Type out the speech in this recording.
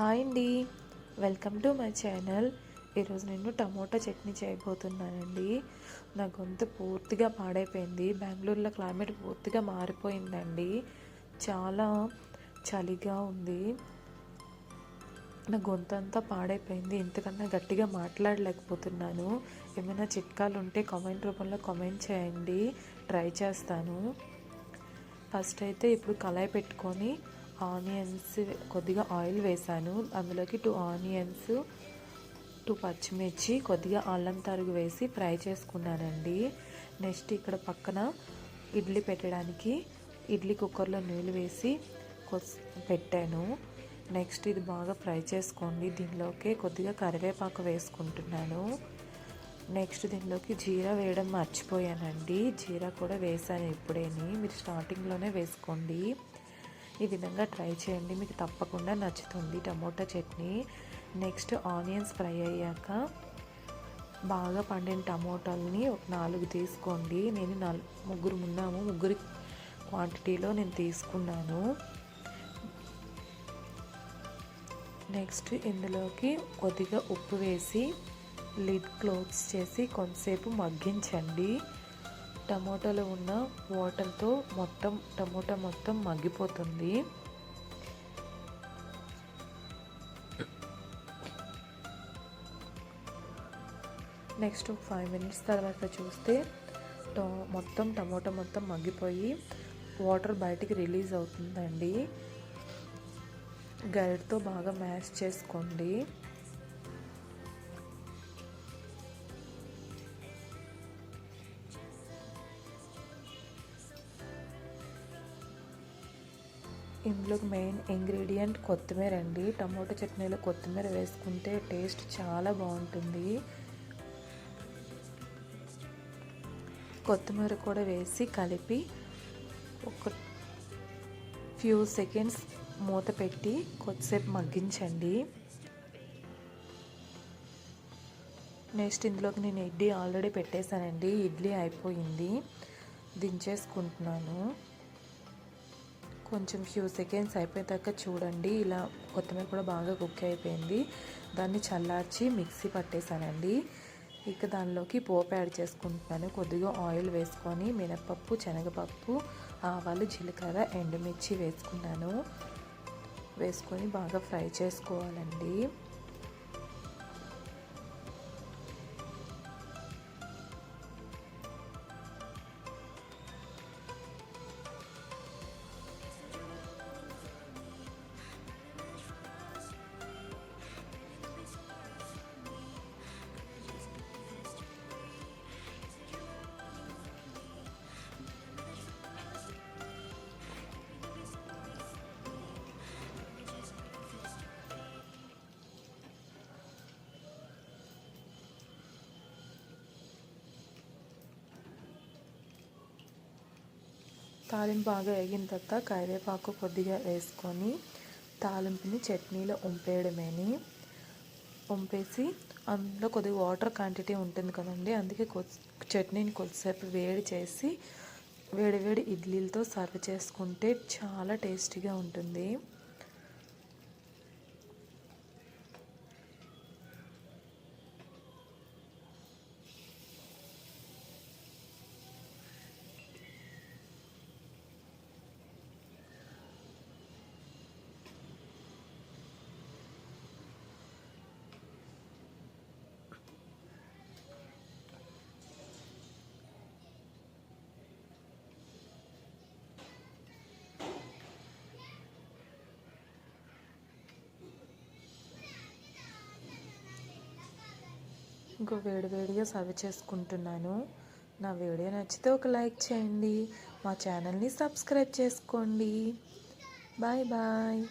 Hi అండి. Welcome to my channel. ఈరోజు నేను టమోటా చట్నీ చేయబోతున్నానండి. నా గొంతు పూర్తిగా పాడైపోయింది. బెంగళూరులో క్లైమేట్ పూర్తిగా మారిపోయిందండి. చాలా చలిగా ఉంది. నా గొంతు అంతా పాడైపోయింది. ఇంతకన్నా గట్టిగా మాట్లాడలేకపోతున్నాను. ఏమైనా చిట్కాలు ఉంటే కామెంట్ రూపంలో కామెంట్ చేయండి. ట్రై చేస్తాను. ఫస్ట్ అయితే ఇప్పుడు కళాయి పెట్టుకొని ఆనియన్స్ కొద్దిగా ఆయిల్ వేసాను. అందులోకి టూ ఆనియన్స్ టూ పచ్చిమిర్చి కొద్దిగా అల్లం తరుగు వేసి ఫ్రై చేసుకున్నానండి. నెక్స్ట్ ఇక్కడ పక్కన ఇడ్లీ పెట్టడానికి ఇడ్లీ కుక్కర్లో నీళ్ళు వేసి పెట్టాను. నెక్స్ట్ ఇది బాగా ఫ్రై చేసుకోండి. దీనిలోకి కొద్దిగా కరివేపాకు వేసుకుంటున్నాను. నెక్స్ట్ దీనిలోకి జీరా వేయడం మర్చిపోయానండి. జీరా కూడా వేసాను ఇప్పుడేని. మీరు స్టార్టింగ్లోనే వేసుకోండి. ఈ విధంగా ట్రై చేయండి. మీకు తప్పకుండా నచ్చుతుంది tomato chutney. Next onions fry అయ్యాక బాగా పండిన టమోటాలని ఒక నాలుగు తీసుకోండి. నేను నాలుగు ముగ్గురు ఉన్నాము. ముగ్గురి క్వాంటిటీలో నేను తీసుకున్నాను. నెక్స్ట్ ఇందులోకి కొద్దిగా ఉప్పు వేసి లిడ్ క్లోజ్ చేసి కొంతసేపు మగ్గించండి. టమోటాలో ఉన్న వాటర్తో మొత్తం టమోటా మొత్తం మగ్గిపోతుంది. నెక్స్ట్ ఫైవ్ మినిట్స్ తర్వాత చూస్తే టో మొత్తం టమోటా మొత్తం మగ్గిపోయి వాటర్ బయటికి రిలీజ్ అవుతుందండి. గరిటతో బాగా మ్యాష్ చేసుకోండి. ఇందులోకి మెయిన్ ఇంగ్రీడియంట్ కొత్తిమీర అండి. టమోటా చట్నీలో కొత్తిమీర వేసుకుంటే టేస్ట్ చాలా బాగుంటుంది. కొత్తిమీర కూడా వేసి కలిపి ఒక ఫ్యూ సెకండ్స్ మూత పెట్టి కొద్దిసేపు మగ్గించండి. నెక్స్ట్ ఇందులోకి నేను ఇడ్లీ ఆల్రెడీ పెట్టేశానండి. ఇడ్లీ అయిపోయింది. దించేసుకుంటున్నాను. కొంచెం ఫ్యూ సెకండ్స్ అయిపోయాక చూడండి. ఇలా కొత్తిమీర కూడా బాగా కుక్ అయిపోయింది. దాన్ని చల్లార్చి మిక్సీ పట్టేశానండి ఇక దానిలోకి పోపు యాడ్ చేసుకుంటున్నాను. కొద్దిగా ఆయిల్ వేసుకొని మినపప్పు శనగపప్పు ఆవాలు జీలకర్ర ఎండుమిర్చి వేసుకున్నాను. వేసుకొని బాగా ఫ్రై చేసుకోవాలండి. తాలింపు బాగా వేగిన తర్వాత కరివేపాకు కొద్దిగా వేసుకొని తాలింపుని చట్నీలో ఉంపేయడమేని. ఉంపేసి అందులో కొద్దిగా వాటర్ క్వాంటిటీ ఉంటుంది కదండి అందుకే చట్నీని కొద్దిసేపు వేడి చేసి వేడి వేడి ఇడ్లీలతో సర్వ్ చేసుకుంటే చాలా టేస్టీగా ఉంటుంది. ఇంకో వేడివేడిగా సర్వ్ చేసుకుంటున్నాను. నా వీడియో నచ్చితే ఒక లైక్ చేయండి. మా ఛానల్ని సబ్స్క్రైబ్ చేసుకోండి. Bye bye.